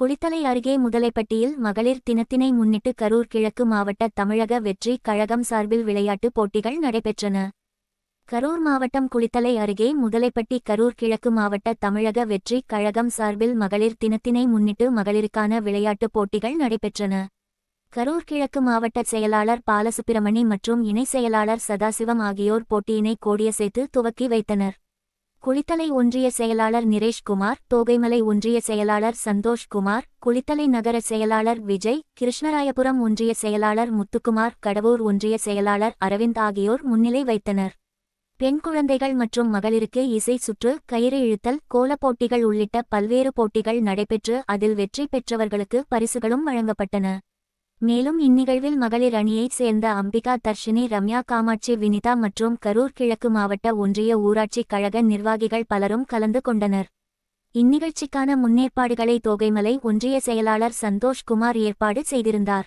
குளித்தலை அருகே முதலைப்பட்டியில் மகளிர் தினத்தினை முன்னிட்டு கரூர் கிழக்கு மாவட்ட தமிழக வெற்றி கழகம் சார்பில் விளையாட்டுப் போட்டிகள் நடைபெற்றன. கரூர் மாவட்டம் குளித்தலை அருகே முதலைப்பட்டி கரூர் கிழக்கு மாவட்ட தமிழக வெற்றி கழகம் சார்பில் மகளிர் தினத்தினை முன்னிட்டு மகளிருக்கான விளையாட்டுப் போட்டிகள் நடைபெற்றன. கரூர் கிழக்கு மாவட்ட செயலாளர் பாலசுப்பிரமணி மற்றும் இணை செயலாளர் சதாசிவம் ஆகியோர் போட்டியினை கோடியசைத்து துவக்கி வைத்தனர். குளித்தலை ஒன்றிய செயலாளர் நிரேஷ்குமார் தோகைமலை ஒன்றிய செயலாளர் சந்தோஷ்குமார் குளித்தலை நகர செயலாளர் விஜய் கிருஷ்ணராயபுரம் ஒன்றிய செயலாளர் முத்துக்குமார் கடவூர் ஒன்றிய செயலாளர் அரவிந்த் ஆகியோர் முன்னிலை வைத்தனர். பெண் குழந்தைகள் மற்றும் மகளிருக்கு இசை சுற்று கயிறு இழுத்தல் கோலப் போட்டிகள் உள்ளிட்ட பல்வேறு போட்டிகள் நடைபெற்று அதில் வெற்றி பெற்றவர்களுக்கு பரிசுகளும் வழங்கப்பட்டன. மேலும் இந்நிகழ்வில் மகளிர் அணியைச் சேர்ந்த அம்பிகா தர்ஷினி ரம்யா காமாட்சி வினிதா மற்றும் கரூர் கிழக்கு மாவட்ட ஒன்றிய ஊராட்சி கழக நிர்வாகிகள் பலரும் கலந்து கொண்டனர். இந்நிகழ்ச்சிக்கான முன்னேற்பாடுகளை தோகைமலை ஒன்றிய செயலாளர் சந்தோஷ் குமார் ஏற்பாடு செய்திருந்தார்.